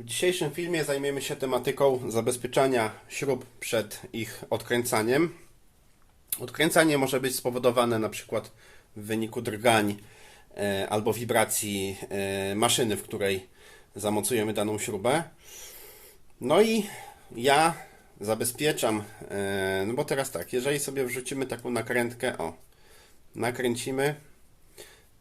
W dzisiejszym filmie zajmiemy się tematyką zabezpieczania śrub przed ich odkręcaniem. Odkręcanie może być spowodowane na przykład w wyniku drgań e, albo wibracji e, maszyny, w której zamocujemy daną śrubę. No i ja zabezpieczam, e, no bo teraz tak, jeżeli sobie wrzucimy taką nakrętkę, o, nakręcimy,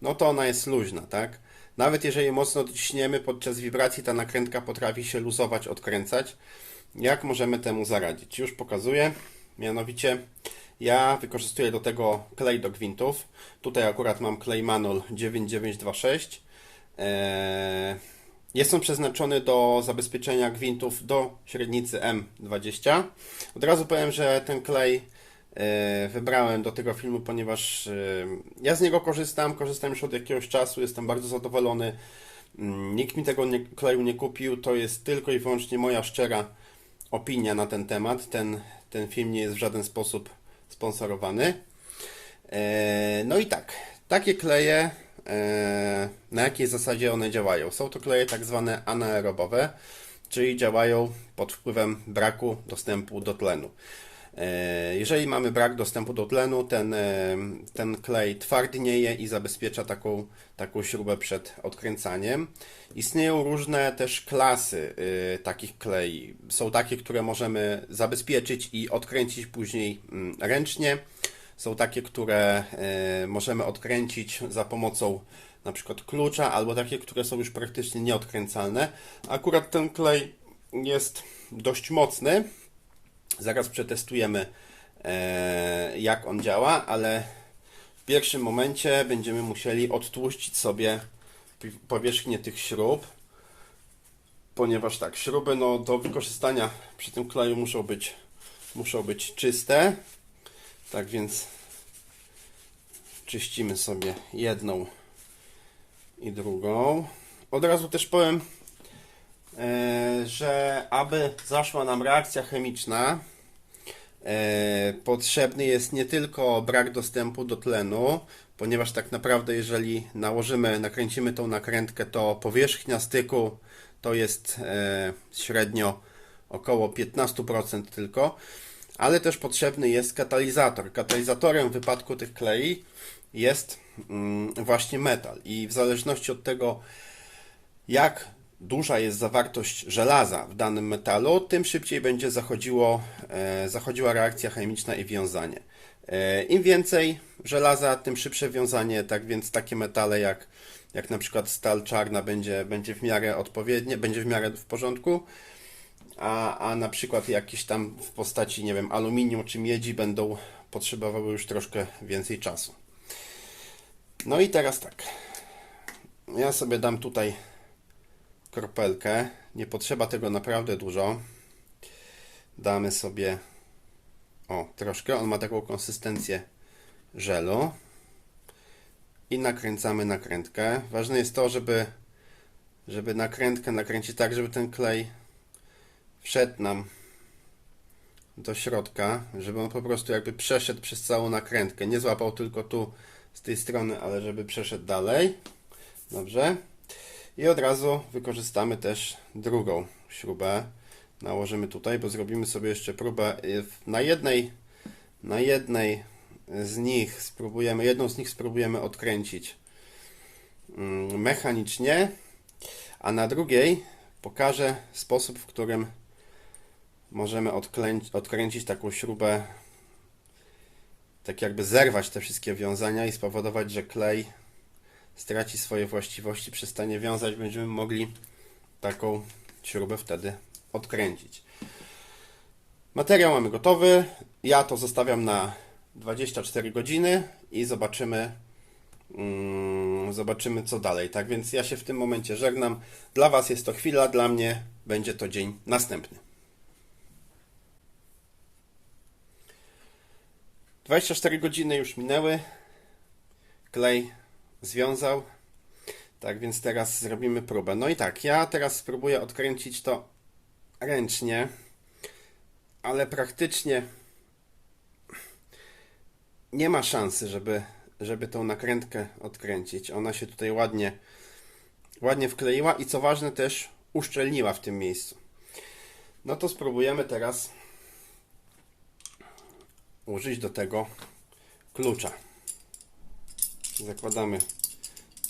no to ona jest luźna, tak? Nawet jeżeli mocno dociśniemy podczas wibracji, ta nakrętka potrafi się luzować, odkręcać. Jak możemy temu zaradzić? Już pokazuję. Mianowicie ja wykorzystuję do tego klej do gwintów. Tutaj akurat mam klej Manol 9926. Eee, jest on przeznaczony do zabezpieczenia gwintów do średnicy M20. Od razu powiem, że ten klej wybrałem do tego filmu, ponieważ e, ja z niego korzystam, korzystam już od jakiegoś czasu, jestem bardzo zadowolony. Mm, Nikt mi tego nie, kleju nie kupił, to jest tylko i wyłącznie moja szczera opinia na ten temat. Ten, ten film nie jest w żaden sposób sponsorowany. E, No i tak, takie kleje, e, na jakiej zasadzie one działają? Są to kleje tak zwane anaerobowe, czyli działają pod wpływem braku dostępu do tlenu. E, Jeżeli mamy brak dostępu do tlenu, ten, e, ten klej twardnieje i zabezpiecza taką, taką śrubę przed odkręcaniem. Istnieją różne też klasy e, takich klei. Są takie, które możemy zabezpieczyć i odkręcić później mm, ręcznie. Są takie, które możemy odkręcić za pomocą na przykład klucza, albo takie, które są już praktycznie nieodkręcalne. Akurat ten klej jest dość mocny. Zaraz przetestujemy, e, jak on działa, ale w pierwszym momencie będziemy musieli odtłuścić sobie powierzchnię tych śrub, ponieważ tak, śruby no, do wykorzystania przy tym kleju muszą być, muszą być czyste. Tak więc czyścimy sobie jedną i drugą. Od razu też powiem, że aby zaszła nam reakcja chemiczna, e, potrzebny jest nie tylko brak dostępu do tlenu, ponieważ tak naprawdę jeżeli nałożymy, nakręcimy tą nakrętkę, to powierzchnia styku to jest e, średnio około 15% tylko, ale też potrzebny jest katalizator. Katalizatorem w wypadku tych klei jest mm, właśnie metal i w zależności od tego, jak duża jest zawartość żelaza w danym metalu, tym szybciej będzie zachodziło, e, zachodziła reakcja chemiczna i wiązanie. E, Im więcej żelaza, tym szybsze wiązanie, tak więc takie metale jak, jak na przykład stal czarna będzie, będzie w miarę odpowiednie, będzie w miarę w porządku, a, a na przykład jakieś tam w postaci, nie wiem, aluminium czy miedzi będą potrzebowały już troszkę więcej czasu. No i teraz tak. Ja sobie dam tutaj kropelkę. Nie potrzeba tego naprawdę dużo. Damy sobie o, troszkę. On ma taką konsystencję żelu. I nakręcamy nakrętkę. Ważne jest to, żeby żeby nakrętkę nakręcić tak, żeby ten klej wszedł nam do środka, żeby on po prostu jakby przeszedł przez całą nakrętkę. Nie złapał tylko tu z tej strony, ale żeby przeszedł dalej. Dobrze. I od razu wykorzystamy też drugą śrubę. Nałożymy tutaj, bo zrobimy sobie jeszcze próbę y, na jednej na jednej z nich spróbujemy, jedną z nich spróbujemy odkręcić mm, mechanicznie, a na drugiej pokażę sposób, w którym możemy odkręcić taką śrubę, tak jakby zerwać te wszystkie wiązania i spowodować, że klej straci swoje właściwości, przestanie wiązać, będziemy mogli taką śrubę wtedy odkręcić. Materiał mamy gotowy. Ja to zostawiam na 24 godziny i zobaczymy, mm, zobaczymy co dalej. Tak więc ja się w tym momencie żegnam. Dla Was jest to chwila, dla mnie będzie to dzień następny. 24 godziny już minęły. Klej związał. Tak więc teraz zrobimy próbę. No i tak, ja teraz spróbuję odkręcić to ręcznie, ale praktycznie nie ma szansy, żeby, żeby tą nakrętkę odkręcić. Ona się tutaj ładnie, ładnie wkleiła i co ważne też uszczelniła w tym miejscu. No to spróbujemy teraz użyć do tego klucza. Zakładamy,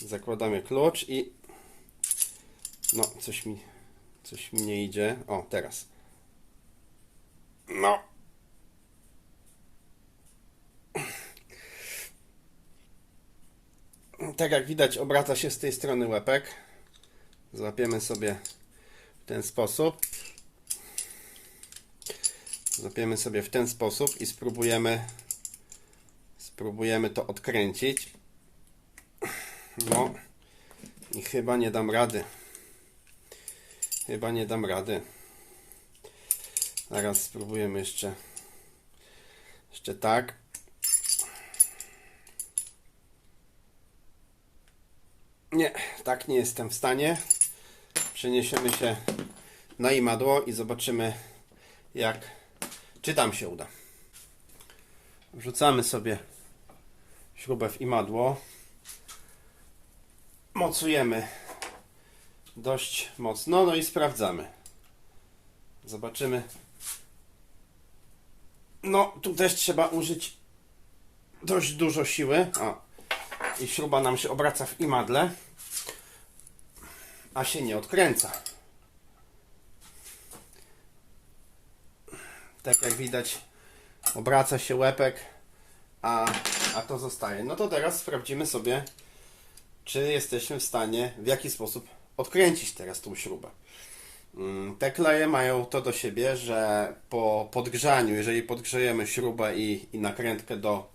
zakładamy klucz i no, coś mi, coś mi nie idzie. O, teraz. No. Tak jak widać, obraca się z tej strony łepek. Złapiemy sobie w ten sposób. Złapiemy sobie w ten sposób i spróbujemy spróbujemy to odkręcić. No i chyba nie dam rady. Chyba nie dam rady. Zaraz spróbujemy jeszcze jeszcze tak. Nie, tak nie jestem w stanie. Przeniesiemy się na imadło i zobaczymy jak czy tam się uda. Wrzucamy sobie śrubę w imadło. Mocujemy dość mocno, no i sprawdzamy. Zobaczymy. No, tu też trzeba użyć dość dużo siły. O. I śruba nam się obraca w imadle, a się nie odkręca. Tak jak widać, obraca się łepek, a, a to zostaje. No to teraz sprawdzimy sobie, czy jesteśmy w stanie w jaki sposób odkręcić teraz tą śrubę. Mm, Te kleje mają to do siebie, że po podgrzaniu, jeżeli podgrzejemy śrubę i, i nakrętkę do,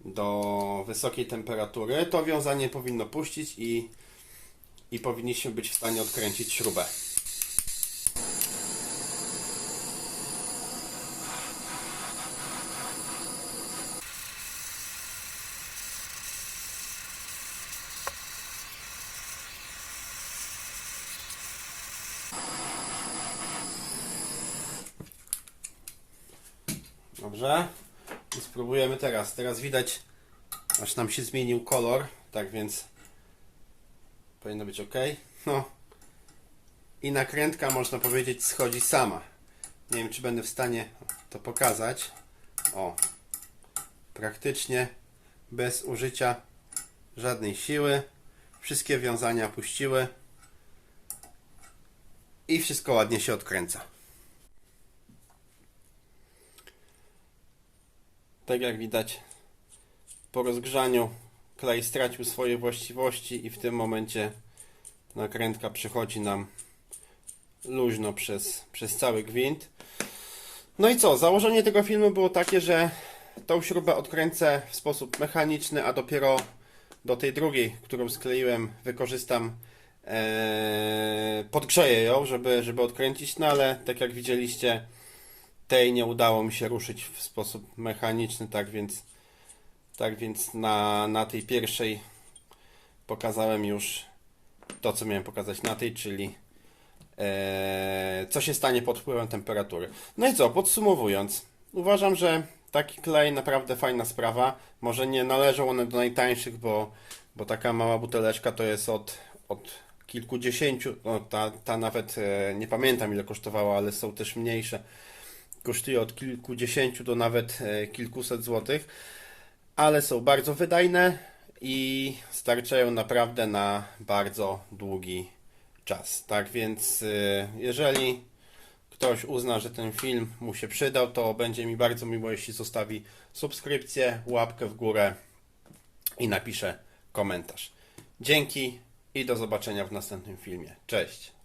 do wysokiej temperatury, to wiązanie powinno puścić i, i powinniśmy być w stanie odkręcić śrubę. Dobrze. I spróbujemy teraz. Teraz widać, aż nam się zmienił kolor. Tak więc powinno być ok. No. I nakrętka, można powiedzieć, schodzi sama. Nie wiem, czy będę w stanie to pokazać. O. Praktycznie bez użycia żadnej siły. Wszystkie wiązania puściły. I wszystko ładnie się odkręca. Tak jak widać, po rozgrzaniu klej stracił swoje właściwości i w tym momencie nakrętka przychodzi nam luźno przez, przez cały gwint. No i co? Założenie tego filmu było takie, że tą śrubę odkręcę w sposób mechaniczny, a dopiero do tej drugiej, którą skleiłem, wykorzystam, ee, podgrzeję ją, żeby, żeby odkręcić, no ale tak jak widzieliście, tej nie udało mi się ruszyć w sposób mechaniczny, tak więc tak więc na, na tej pierwszej pokazałem już to, co miałem pokazać na tej, czyli e, co się stanie pod wpływem temperatury. No i co, podsumowując, uważam, że taki klej naprawdę fajna sprawa. Może nie należą one do najtańszych, bo, bo taka mała buteleczka to jest od, od kilkudziesięciu, no ta, ta nawet e, nie pamiętam ile kosztowała, ale są też mniejsze kosztuje od kilkudziesięciu do nawet e, kilkuset złotych, ale są bardzo wydajne i starczają naprawdę na bardzo długi czas. Tak więc, e, jeżeli ktoś uzna, że ten film mu się przydał, to będzie mi bardzo miło, jeśli zostawi subskrypcję, łapkę w górę i napisze komentarz. Dzięki i do zobaczenia w następnym filmie. Cześć!